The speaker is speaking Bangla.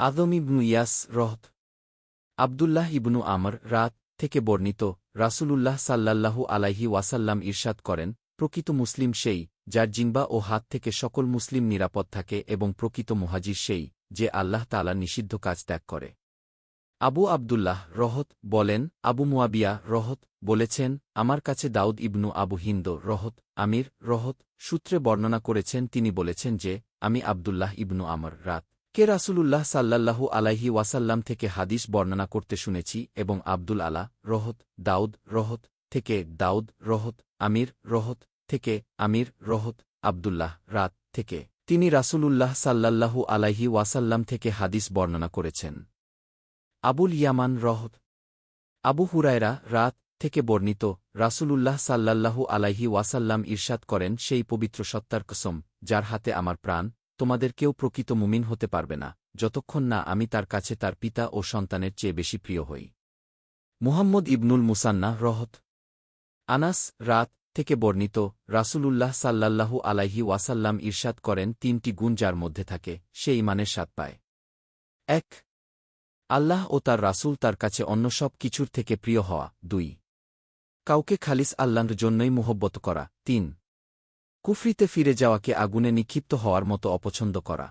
আদম ইবনু ইয়াস রহত আবদুল্লাহ ইবনু আমর রাত থেকে বর্ণিত রাসূলুল্লাহ সাল্লাল্লাহু আলাইহি ওয়াসাল্লাম ইরশাদ করেন, প্রকৃত মুসলিম সেই, যার জিম্বা ও হাত থেকে সকল মুসলিম নিরাপদ থাকে এবং প্রকৃত মুহাজির সেই, যে আল্লাহ তালা নিষিদ্ধ কাজ ত্যাগ করে। আবু আবদুল্লাহ রহত বলেন, আবু মুয়াবিয়া রহত বলেছেন, আমার কাছে দাউদ ইবনু আবু হিন্দ রহত আমির রহত সূত্রে বর্ণনা করেছেন, তিনি বলেছেন যে, আমি আবদুল্লাহ ইবনু আমর রাত কে রাসূলুল্লাহ সাল্লাল্লাহু আলাইহি ওয়াসাল্লাম থেকে হাদিস বর্ণনা করতে শুনেছি এবং আব্দুল আলা, রহত, দাউদ, রহত থেকে দাউদ, রহত, আমির, রহত থেকে আমির, রহত, আবদুল্লাহ, রাত থেকে। তিনি রাসূলুল্লাহ সাল্লাল্লাহু আলাইহি ওয়াসাল্লাম থেকে হাদিস বর্ণনা করেছেন। আবুল ইয়ামান, রহত আবু হুরায়রা রাত থেকে বর্ণিত রাসূলুল্লাহ সাল্লাল্লাহু আলাইহি ওয়াসাল্লাম ইরশাদ করেন সেই পবিত্র সত্তার কসম, যার হাতে আমার প্রাণ তোমাদের কেউ প্রকৃত মুমিন হতে পারবে না, যতক্ষণ না আমি তার কাছে তার পিতা ও সন্তানের চেয়ে বেশি প্রিয় হই। মুহাম্মদ ইবনুল মুসান্না রহত। আনাস, রাত থেকে বর্ণিত, রাসূলুল্লাহ সাল্লাল্লাহু আলাইহি ওয়াসাল্লাম ইরশাদ করেন তিনটি গুণ যার মধ্যে থাকে, সে ইমানের স্বাদ পায়। এক, আল্লাহ ও তার রাসূল তার কাছে অন্য সব কিছুর থেকে প্রিয় হওয়া। দুই, কাউকে খালিস আল্লাহর জন্যই মোহব্বত করা। তিন কুফরিতে ফিরে যাওয়াকে আগুনে নিক্ষিপ্ত হওয়ার মতো অপছন্দ করা।